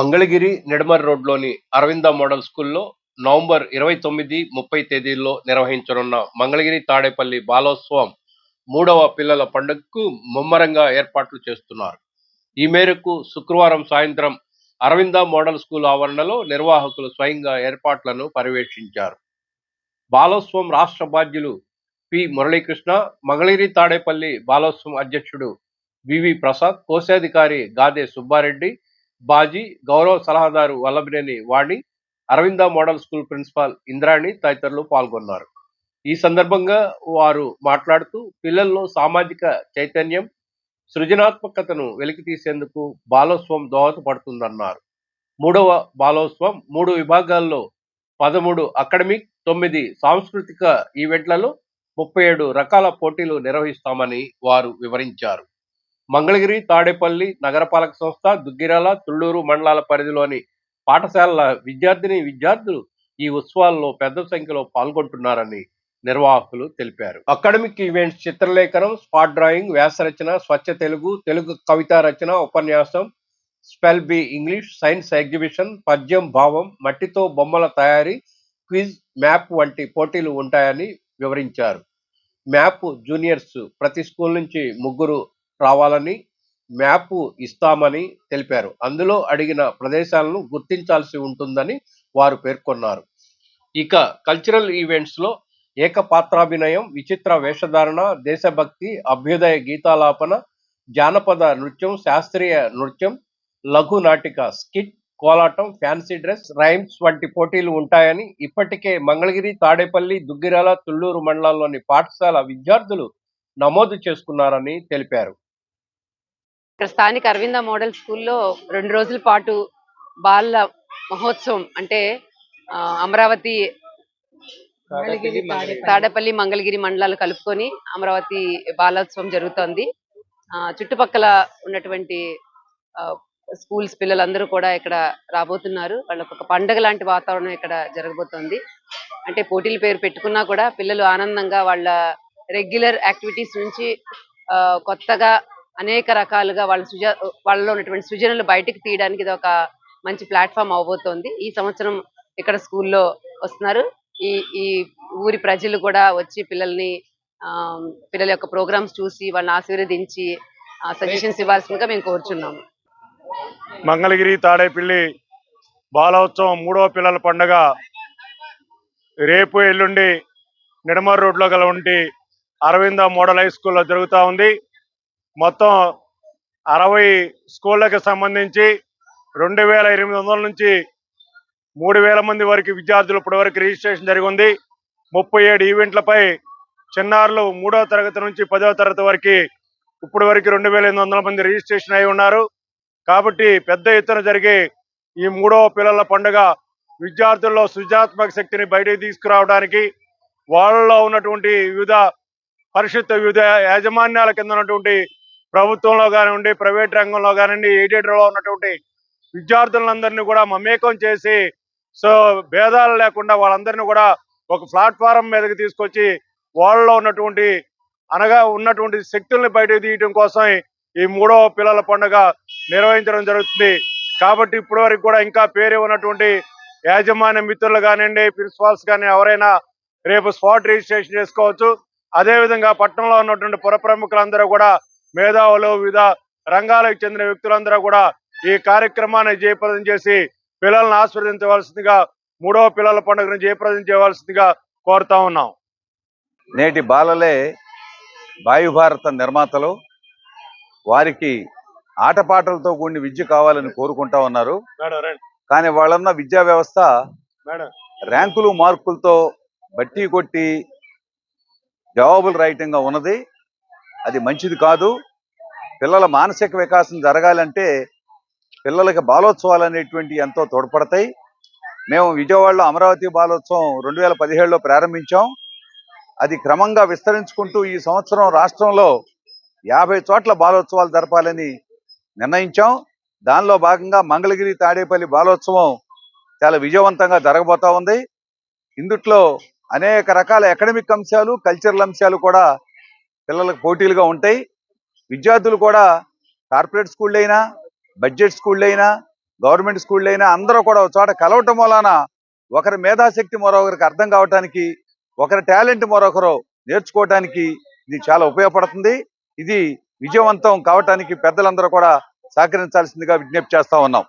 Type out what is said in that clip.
మంగళగిరి నిడమర్ రోడ్లోని అరవింద మోడల్ స్కూల్లో నవంబర్ ఇరవై తొమ్మిది ముప్పై తేదీల్లో నిర్వహించనున్న మంగళగిరి తాడేపల్లి బాలోత్సవం మూడవ పిల్లల పండుగకు ముమ్మరంగా ఏర్పాట్లు చేస్తున్నారు. ఈ మేరకు శుక్రవారం సాయంత్రం అరవింద మోడల్ స్కూల్ ఆవరణలో నిర్వాహకులు స్వయంగా ఏర్పాట్లను పర్యవేక్షించారు. బాలోత్సవం రాష్ట్ర బాధ్యులు పి. మురళీకృష్ణ మంగళగిరి తాడేపల్లి బాలోత్సవం అధ్యక్షుడు వివి ప్రసాద్ కోశాధికారి గాదే సుబ్బారెడ్డి బాజీ గౌరవ సలహాదారు Vallabhaneni Vani Aravinda model school principal Indrani తదితరులు పాల్గొన్నారు. ఈ సందర్భంగా వారు మాట్లాడుతూ పిల్లల్లో సామాజిక చైతన్యం సృజనాత్మకతను వెలికి తీసేందుకు బాలోత్సవం దోహదపడుతుందన్నారు. మూడవ బాలోత్సవం మూడు విభాగాల్లో పదమూడు అకాడమిక్ తొమ్మిది సాంస్కృతిక ఈవెంట్లలో ముప్పై ఏడు రకాల పోటీలు నిర్వహిస్తామని వారు వివరించారు. మంగళగిరి తాడేపల్లి నగరపాలక సంస్థ దుగ్గిరాల తుళ్ళూరు మండలాల పరిధిలోని పాఠశాలల విద్యార్థిని విద్యార్థులు ఈ ఉత్సవాల్లో పెద్ద సంఖ్యలో పాల్గొంటున్నారని నిర్వాహకులు తెలిపారు. అకాడమిక్ ఈవెంట్స్ చిత్రలేఖనం స్పాట్ డ్రాయింగ్ వ్యాసరచన స్వచ్ఛ తెలుగు తెలుగు కవితా రచన ఉపన్యాసం spell bee English science exhibition పద్యం భావం మట్టితో బొమ్మల తయారీ క్విజ్ మ్యాప్ వంటి పోటీలు ఉంటాయని వివరించారు. మ్యాప్ జూనియర్స్ ప్రతి స్కూల్ నుంచి ముగ్గురు రావాలని మ్యాప్ ఇస్తామని తెలిపారు. అందులో అడిగిన ప్రదేశాలను గుర్తించాల్సి ఉంటుందని వారు పేర్కొన్నారు. ఇక కల్చరల్ ఈవెంట్స్లో ఏకపాత్రాభినయం విచిత్ర వేషధారణ దేశభక్తి అభ్యుదయ గీతాలాపన జానపద నృత్యం శాస్త్రీయ నృత్యం లఘు నాటిక skit kolatam fancy dress rhymes వంటి పోటీలు ఉంటాయని ఇప్పటికే మంగళగిరి తాడేపల్లి దుగ్గిరాల తుళ్ళూరు మండలాల్లోని పాఠశాల విద్యార్థులు నమోదు చేసుకున్నారని తెలిపారు. ఇక్కడ స్థానిక అరవింద మోడల్ స్కూల్లో రెండు రోజుల పాటు బాల మహోత్సవం అంటే అమరావతి తాడపల్లి మంగళగిరి మండలాలు కలుపుకొని అమరావతి బాలోత్సవం జరుగుతోంది. ఆ, చుట్టుపక్కల ఉన్నటువంటి స్కూల్స్ పిల్లలందరూ కూడా ఇక్కడ రాబోతున్నారు. వాళ్ళకి ఒక పండగ లాంటి వాతావరణం ఇక్కడ జరగబోతోంది. అంటే పోటీల పేరు పెట్టుకున్నా కూడా పిల్లలు ఆనందంగా వాళ్ళ రెగ్యులర్ యాక్టివిటీస్ నుంచి ఆ, కొత్తగా అనేక రకాలుగా వాళ్ళ సృజ వాళ్ళలో ఉన్నటువంటి సృజనలు బయటకు తీయడానికి ఇది ఒక మంచి ప్లాట్ఫామ్ అవబోతోంది. ఈ సంవత్సరం ఇక్కడ స్కూల్లో వస్తున్నారు. ఈ ఈ ఊరి ప్రజలు కూడా వచ్చి పిల్లల్ని ఆ, పిల్లల యొక్క ప్రోగ్రామ్స్ చూసి వాళ్ళని ఆశీర్వదించి సజెషన్స్ ఇవ్వాల్సిందిగా మేము కోరుచున్నాము. మంగళగిరి తాడేపల్లి బాలోత్సవం మూడవ పిల్లల పండుగ రేపు ఎల్లుండి నిడమర్ రోడ్లో గల ఉంటి అరవింద మోడల్ హై స్కూల్లో జరుగుతూ ఉంది. మొత్తం అరవై స్కూళ్ళకి సంబంధించి రెండు వేల ఎనిమిది వందల నుంచి మూడు వేల మంది వరకు విద్యార్థులు ఇప్పటి వరకు రిజిస్ట్రేషన్ జరిగింది. ముప్పై ఏడు ఈవెంట్లపై చిన్నారులు మూడవ తరగతి నుంచి పదవ తరగతి వరకు ఇప్పటి వరకు రెండు వేల ఎనిమిది వందల మంది రిజిస్ట్రేషన్ అయి ఉన్నారు. కాబట్టి పెద్ద ఎత్తున జరిగే ఈ మూడవ పిల్లల పండుగ విద్యార్థుల్లో సృజనాత్మక శక్తిని బయటకు తీసుకురావడానికి వాళ్ళలో ఉన్నటువంటి వివిధ పరిషత్ వివిధ యాజమాన్యాల కింద ఉన్నటువంటి ప్రభుత్వంలో కానివ్వండి ప్రైవేట్ రంగంలో కానివ్వండి ఎయిడెడ్లో ఉన్నటువంటి విద్యార్థులందరినీ కూడా మమేకం చేసి సో భేదాలు లేకుండా వాళ్ళందరినీ కూడా ఒక ప్లాట్ఫారం మీదకి తీసుకొచ్చి వాళ్ళలో ఉన్నటువంటి అనగా ఉన్నటువంటి శక్తుల్ని బయటకు తీయటం కోసం ఈ మూడవ పిల్లల పండుగ నిర్వహించడం జరుగుతుంది. కాబట్టి ఇప్పటి వరకు కూడా ఇంకా పేరు ఉన్నటువంటి యాజమాన్య మిత్రులు కానివ్వండి ప్రిన్సిపాల్స్ కానీ ఎవరైనా రేపు స్పాట్ రిజిస్ట్రేషన్ చేసుకోవచ్చు. అదే విధంగా పట్టణంలో ఉన్నటువంటి పుర ప్రముఖులందరూ కూడా మేధావులు వివిధ రంగాలకు చెందిన వ్యక్తులందరూ కూడా ఈ కార్యక్రమాన్ని జయప్రదం చేసి పిల్లల్ని ఆస్వాదించవలసిందిగా మూడవ పిల్లల పండుగను జయప్రదం చేయవలసిందిగా కోరుతా ఉన్నాం. నేటి బాలలే వాయుభారత నిర్మాతలు. వారికి ఆటపాటలతో కూడిన విద్య కావాలని కోరుకుంటా ఉన్నారు. కానీ వాళ్ళన్న విద్యా వ్యవస్థ ర్యాంకులు మార్కులతో బట్టి కొట్టి జవాబులు రాయటంగా ఉన్నది. అది మంచిది కాదు. పిల్లల మానసిక వికాసం జరగాలంటే పిల్లలకి బాలోత్సవాలు అనేటువంటి ఎంతో తోడ్పడతాయి. మేము విజయవాడలో అమరావతి బాలోత్సవం రెండు వేల పదిహేడులో ప్రారంభించాం. అది క్రమంగా విస్తరించుకుంటూ ఈ సంవత్సరం రాష్ట్రంలో యాభై చోట్ల బాలోత్సవాలు జరపాలని నిర్ణయించాం. దానిలో భాగంగా మంగళగిరి తాడేపల్లి బాలోత్సవం చాలా విజయవంతంగా జరగబోతా ఉంది. ఇందుట్లో అనేక రకాల అకాడమిక్ అంశాలు కల్చరల్ అంశాలు కూడా పిల్లలకు పోటీలుగా ఉంటాయి. విద్యార్థులు కూడా కార్పొరేట్ స్కూళ్ళైనా బడ్జెట్ స్కూళ్ళైనా అయినా గవర్నమెంట్ స్కూళ్ళైనా అయినా అందరూ కూడా చోట కలవటం వలన ఒకరి మేధాశక్తి మరొకరికి అర్థం కావటానికి ఒకరి టాలెంట్ మరొకరు నేర్చుకోవటానికి ఇది చాలా ఉపయోగపడుతుంది. ఇది విజయవంతం కావటానికి పెద్దలందరూ కూడా సహకరించాల్సిందిగా విజ్ఞప్తి చేస్తా ఉన్నాం.